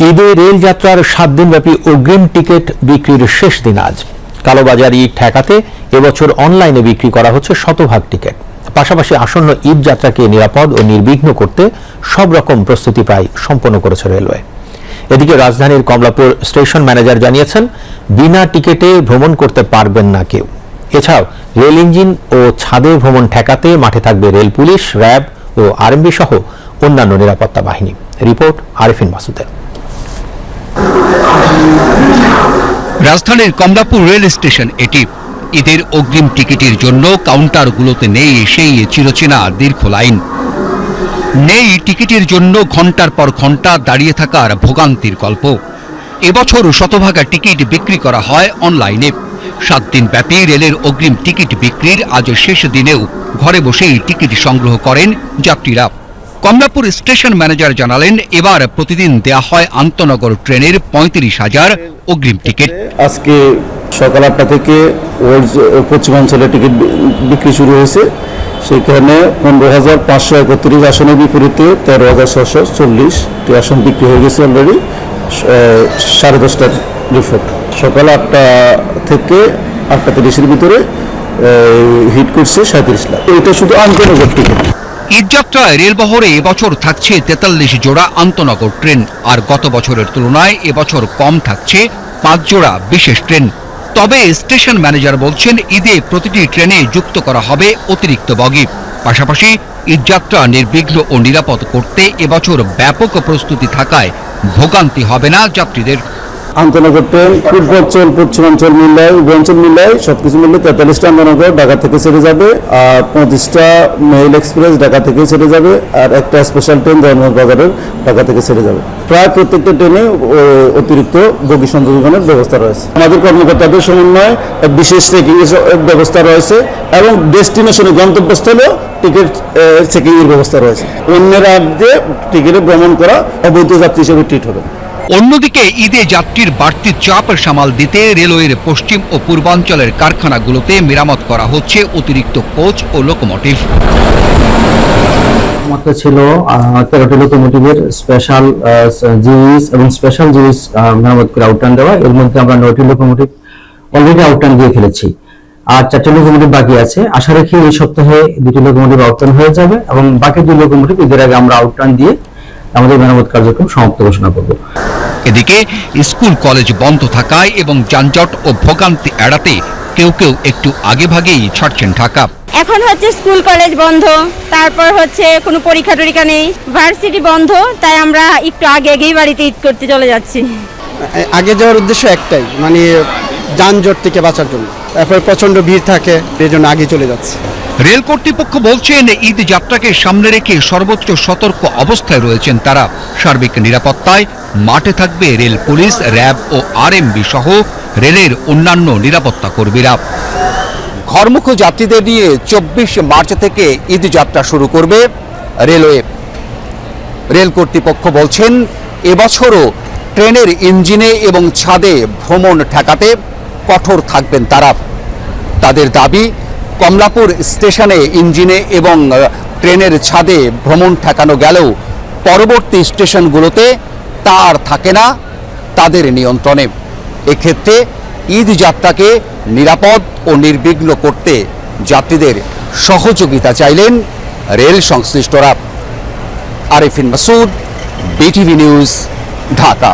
ঈদে রেল যাত্রার সাত দিনব্যাপী অগ্রিম টিকিট বিক্রির শেষ দিন আজ। কালোবাজারি ঠেকাতে এবছর অনলাইনে বিক্রি করা হচ্ছে শতভাগ টিকিট। পাশাপাশি আসন্ন ঈদ যাত্রাকে নিরাপদ ও নির্বিঘ্ন করতে সব রকম প্রস্তুতি প্রায় সম্পন্ন করেছে রেলওয়ে। এদিকে রাজধানীর কমলাপুর স্টেশন ম্যানেজার জানিয়েছেন, বিনা টিকিটে ভ্রমণ করতে পারবেন না কেউ। এছাড়াও রেল ইঞ্জিন ও ছাদে ভ্রমণ ঠেকাতে মাঠে থাকবে রেল পুলিশ, র্যাব ও আরএমবি সহ অন্যান্য নিরাপত্তা বাহিনী। রিপোর্ট আরিফিন মাসুদের। রাজধানীর কমলাপুর রেল স্টেশন এটি। ঈদের অগ্রিম টিকিটের জন্য কাউন্টারগুলোতে নেই সেই চিরচেনা দীর্ঘ লাইন। নেই টিকিটের জন্য ঘণ্টার পর ঘণ্টা দাঁড়িয়ে থাকার ভোগান্তির গল্প। এবছর শতভাগা টিকিট বিক্রি করা হয় অনলাইনে। সাত দিন ব্যাপী রেলের অগ্রিম টিকিট বিক্রির আজ শেষ দিনেও ঘরে বসেই টিকিট সংগ্রহ করেন যাত্রীরা। কমলাপুর স্টেশন ম্যানেজার জানালেন, এবার প্রতিদিন দেয়া হয় আন্তনগর ট্রেনের পঁয়ত্রিশ হাজার অগ্রিম টিকিট। আজকে সকাল আটটা থেকে ওল্ড পশ্চিমাঞ্চলে টিকিট বিক্রি শুরু হয়েছে। সেখানে পনেরো হাজার পাঁচশো একত্রিশ আসনের বিপরীতে তেরো হাজার ছশো চল্লিশটি আসন বিক্রি হয়ে গেছে অলরেডি সাড়ে দশটার রিপোর্ট সকাল আটটা থেকে আটটা তিরিশের ভিতরে হিট করছে সাঁত্রিশ লাখ। এটা শুধু আন্তনগর টিকিট। ঈদযাত্রায় রেলবহরে এবছর থাকছে তেতাল্লিশ জোড়া আন্তনগর ট্রেন, আর গত বছরের তুলনায় এবছর কম থাকছে পাঁচ জোড়া বিশেষ ট্রেন। তবে স্টেশন ম্যানেজার বলছেন, ঈদে প্রতিটি ট্রেনে যুক্ত করা হবে অতিরিক্ত বগি। পাশাপাশি ঈদযাত্রা নির্বিঘ্ন ও নিরাপদ করতে এবছর ব্যাপক প্রস্তুতি থাকায় ভোগান্তি হবে না যাত্রীদের। আন্তনগর ট্রেন পূর্বাঞ্চল পশ্চিমাঞ্চল মিলায় উভয়াঞ্চল মিলায় সবকিছু মিলে তেতাল্লিশটা আন্তনগর ঢাকা থেকে ছেড়ে যাবে, আর পঁচিশটা মেইল এক্সপ্রেস ঢাকা থেকে ছেড়ে যাবে, আর একটা স্পেশাল ট্রেন ধর্মপুর বাজারের ঢাকা থেকে ছেড়ে যাবে। প্রায় প্রত্যেকটা ট্রেনে অতিরিক্ত বগি সংযোজনের ব্যবস্থা রয়েছে। আমাদের কর্মকর্তাদের সমন্বয়ে বিশেষ চেকিং এর ব্যবস্থা রয়েছে, এবং ডেস্টিনেশনে গন্তব্যস্থলেও টিকিট চেকিং এর ব্যবস্থা রয়েছে। অন্য রাজ্যে টিকিটে ভ্রমণ করা অবৈধ যাত্রী হিসেবে ট্রিট হবে। অন্যদিকে ঈদে যাত্রীর বাড়তি চাপ সামাল দিতে রেলওয়ের পশ্চিম ও পূর্বাঞ্চলের কারখানাগুলোতে মেরামত করা হচ্ছে অতিরিক্ত কোচ ও লোকোমোটিভ। ছিল তেরোটি লোকোমোটিভের স্পেশাল জিউইস এবং স্পেশাল জিউইস মেরামত করে আউটটান দেওয়া। এর মধ্যে আমরা নয়টি লোকোমোটিভ অলরেডি আউটটান দিয়ে ফেলেছি। আর চারটি লোকোমোটিভ বাকি আছে। আশা রাখি এই সপ্তাহে দুটি লোকোমোটিভ আউটটান হয়ে যাবে এবং বাকি দুই লোকোমোটিভ ঈদের আগে আমরা আউটটান দিয়ে আমাদের মেরামত কার্যক্রম সমাপ্ত ঘোষণা করব। এদিকে স্কুল কলেজ বন্ধ থাকায় এবং যানজট ও ভোগান্তি এড়াতে কেউ কেউ একটু আগে ভাগেই ছাড়ছেন ঢাকা। এখন হচ্ছে স্কুল কলেজ বন্ধ তারপর হচ্ছে কোনো পরীক্ষা টরীক্ষা নেই। ভার্সিটি বন্ধ তাই আমরা একটু আগে আগেই বাড়িতে ঈদ করতে চলে যাচ্ছি। আগে যাওয়ার উদ্দেশ্য একটাই মানে যানজট থেকে বাঁচার জন্য। তারপরে প্রচণ্ড ভিড় থাকে এই জন্য আগে চলে যাচ্ছে। রেল কর্তৃপক্ষ বলছেন, ঈদ যাত্রাকে সামনে রেখে সর্বোচ্চ সতর্ক অবস্থায় রয়েছেন তারা। সার্বিক নিরাপত্তায় মাঠে থাকবে রেল পুলিশ, র্যাব ও আরএমবি সহ রেলের অন্যান্য নিরাপত্তা কর্মীরা। ঘরমুখ যাত্রীদের নিয়ে চব্বিশ মার্চ থেকে ঈদ যাত্রা শুরু করবে রেলওয়ে। রেল কর্তৃপক্ষ বলছেন, এবছরও ট্রেনের ইঞ্জিনে এবং ছাদে ভ্রমণ ঠেকাতে কঠোর থাকবেন তারা। তাদের দাবি কমলাপুর স্টেশনে ইঞ্জিনে এবং ট্রেনের ছাদে ভ্রমণ ঠেকানো গেলেও পরবর্তী স্টেশনগুলোতে তা আর থাকে না তাদের নিয়ন্ত্রণে। এক্ষেত্রে ঈদ যাত্রাকে নিরাপদ ও নির্বিঘ্ন করতে যাত্রীদের সহযোগিতা চাইলেন রেল সংশ্লিষ্টরা। Arifin Masud, BTV news, Dhaka.